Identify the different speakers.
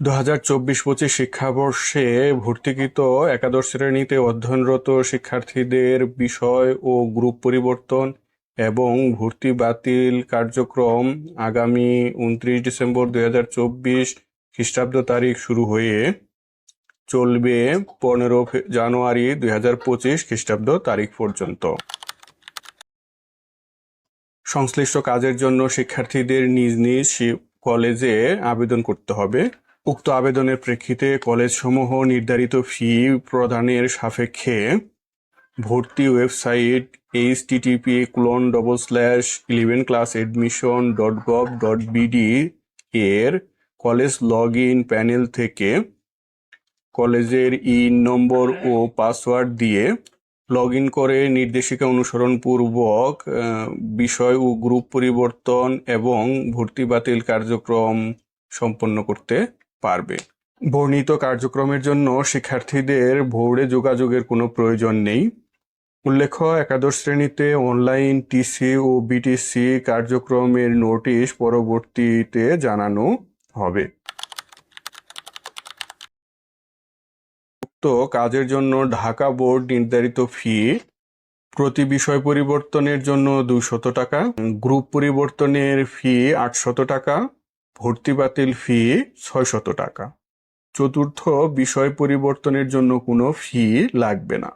Speaker 1: দু হাজার চব্বিশ পঁচিশ শিক্ষাবর্ষে ভর্তিকৃত একাদশ শ্রেণীতে অধ্যয়নরত শিক্ষার্থীদের বিষয় ও গ্রুপ পরিবর্তন এবং ভর্তি বাতিল কার্যক্রম আগামী উনত্রিশ ডিসেম্বর দুই হাজার চব্বিশ খ্রিস্টাব্দ তারিখ শুরু হয়ে চলবে পনেরো জানুয়ারি দুই হাজার পঁচিশ খ্রিস্টাব্দ তারিখ পর্যন্ত। সংশ্লিষ্ট কাজের জন্য শিক্ষার্থীদের নিজ নিজ কলেজে আবেদন করতে হবে। উক্ত আবেদনের প্রেক্ষিতে কলেজসমূহ নির্ধারিত ফি প্রদানের সাপেক্ষে ভর্তি website HTTP colon double slash eleven class admission dot gov dot BD এর কলেজ লগ ইন প্যানেল থেকে কলেজের ইন নম্বর ও পাসওয়ার্ড দিয়ে লগ ইন করে নির্দেশিকা অনুসরণপূর্বক বিষয় ও গ্রুপ পরিবর্তন এবং ভর্তি বাতিল কার্যক্রম সম্পন্ন করতে পারবে। বর্ণিত কার্যক্রমের জন্য শিক্ষার্থীদের বোর্ডে যোগাযোগের কোনো প্রয়োজন নেই। উল্লেখ্য, একাদশ শ্রেণীতে অনলাইন টিসি ও বিটিসি কার্যক্রমের নোটিশ পরবর্তীতে জানানো হবে। কাজের জন্য ঢাকা বোর্ড নির্ধারিত ফি প্রতি বিষয় পরিবর্তনের জন্য দুশত টাকা। গ্রুপ পরিবর্তনের ফি আটশত টাকা। ভর্তি বাতিল ফি ছয়শত টাকা। চতুর্থ বিষয় পরিবর্তনের জন্য কোনো ফি লাগবে না।